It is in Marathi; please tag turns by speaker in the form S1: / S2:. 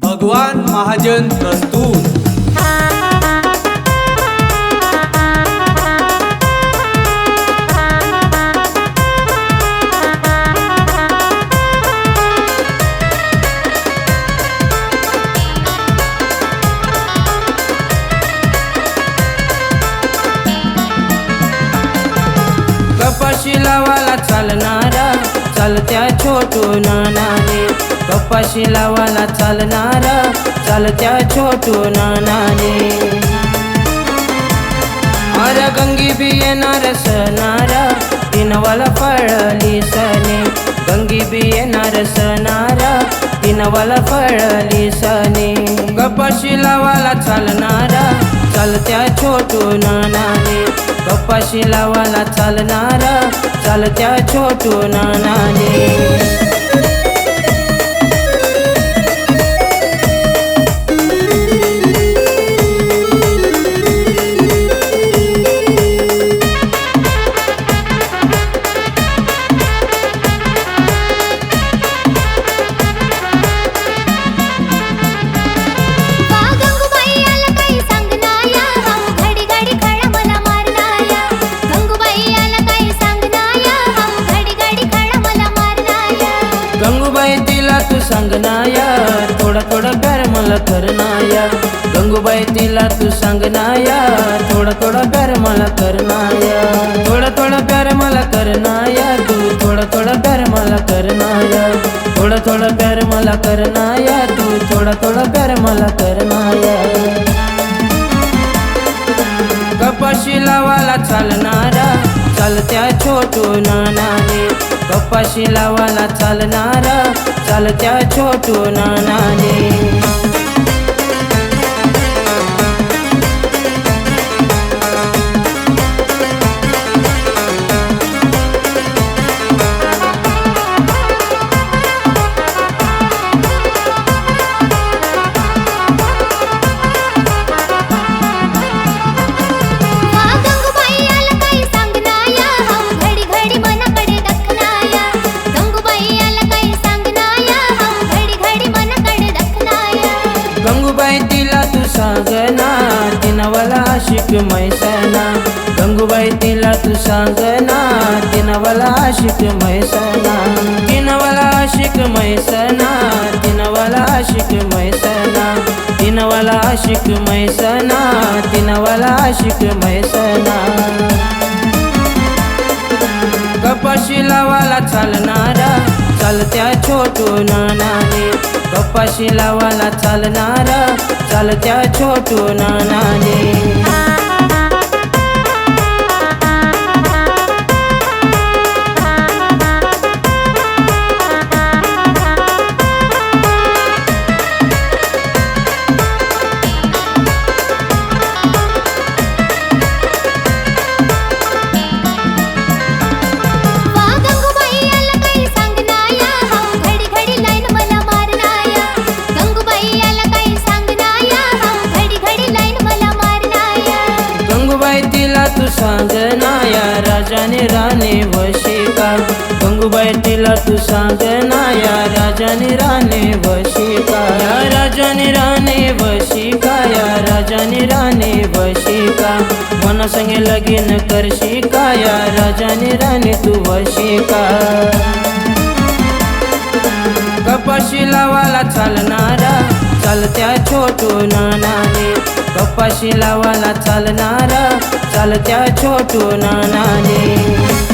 S1: भगवान महाजन प्रस्तुत.
S2: कपाशी लावाला चालणारा चालत्या छोटू नाना. कपाशी लावाला चालणारा. चालत्या छोटू नानाने. अर गंगी बी येणार सणारा तिनवाला पळली सने. गंगी बी येणार सणारा तिनवाला पळली सने. कपाशी लावाला चालणारा. चालत्या छोटू नानाने. कपाशी लावाला चालणारा. चालत्या छोटू नानाने.
S3: ना सांगनाया
S2: थोडा थोडा प्यार मला करनाया. गंगूबाई तिला तू सांगनाया थोडा थोडा प्यार मला करनाया. थोडा थोडा प्यार मला करनाया तू थोडा थोडा प्यार मला करनाया. थोडा थोडा प्यार मला करनाया तू थोडा थोडा प्यार मला करनाया. कपाशी लावाला चालणारा चालत्या छोटू नानाने. कपाशी लावाला चालणारा चालत्या छोटू नानाने. आशिक मैसना गंगूबाई तिला तू सांगना तिनवला आशिक मैसना तिनवला आशिक मैसना तिनवला आशिक मैसना तिनवला आशिक मैसना तिनवला आशिक मैसना कपाशी लावाला चालणारा चालत्या छोटू नानाने. कपाशी लावाला चालणारा. चालत्या छोटू नानाने. राणे वशिका गंगूबाई तिला तू सांगनाया राजाने राणे वशिका या राजाने राणे वशिका या राजाने राणे वशिका मन संगे लगीन करशिका या राजाने राणे तू वशिका कपाशी लावाला चालणारा चालत्या छोटू नानाने. कपाशी लावाला चालणारा चालत्या छोटू नानाने.